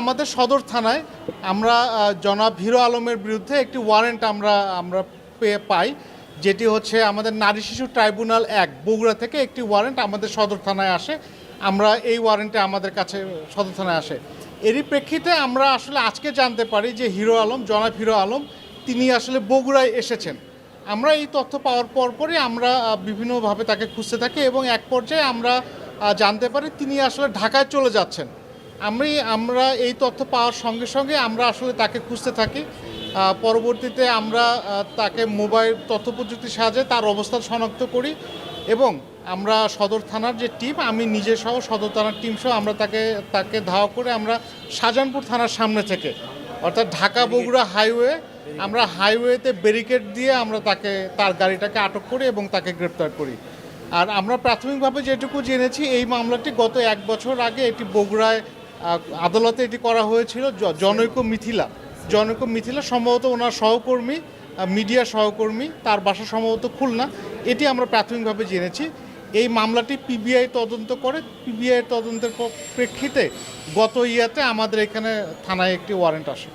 আমাদের সদর থানায় আমরা জনাব হিরো আলমের বিরুদ্ধে একটি ওয়ারেন্ট আমরা আমরা পেয়ে পাই, যেটি হচ্ছে আমাদের নারী শিশু ট্রাইব্যুনাল এক, বগুড়া থেকে একটি ওয়ারেন্ট আমাদের সদর থানায় আসে, আমরা এই ওয়ারেন্টে আমাদের কাছে সদর থানায় আসে। এরই প্রেক্ষিতে আমরা আসলে আজকে জানতে পারি যে হিরো আলম, জনাব হিরো আলম, তিনি আসলে বগুড়ায় এসেছেন। আমরা এই তথ্য পাওয়ার পর পরই আমরা বিভিন্নভাবে তাকে খুঁজতে থাকি এবং এক পর্যায়ে আমরা জানতে পারি তিনি আসলে ঢাকায় চলে যাচ্ছেন। আমি আমরা এই তথ্য পাওয়ার সঙ্গে সঙ্গে আমরা আসলে তাকে খুঁজতে থাকি। পরবর্তীতে আমরা তাকে মোবাইল তথ্য প্রযুক্তির সাহায্যে তার অবস্থান শনাক্ত করি এবং আমরা সদর থানার যে টিম আমি নিজে সহ সদর থানার টিম সহ আমরা তাকে তাকে ধাওয়া করে আমরা শাহজাহানপুর থানার সামনে থেকে অর্থাৎ ঢাকা বগুড়া হাইওয়ে আমরা হাইওয়েতে ব্যারিকেড দিয়ে আমরা তাকে তার গাড়িটাকে আটক করি এবং তাকে গ্রেপ্তার করি। আর আমরা প্রাথমিকভাবে যেটুকু জেনেছি এই মামলাটি গত এক বছর আগে এটি বগুড়ায় আদালতে এটি করা হয়েছিল জনৈক মিথিলা। জনৈক মিথিলা সম্ভবত ওনার সহকর্মী মিডিয়া সহকর্মী, তার বাসা সম্ভবত খুলনা। এটি আমরা প্রাথমিকভাবে জেনেছি। এই মামলাটি পিবিআই তদন্ত করে। পিবিআই তদন্তের প্রেক্ষিতে গত ইয়াতে আমাদের এখানে থানায় একটি ওয়ারেন্ট আসে।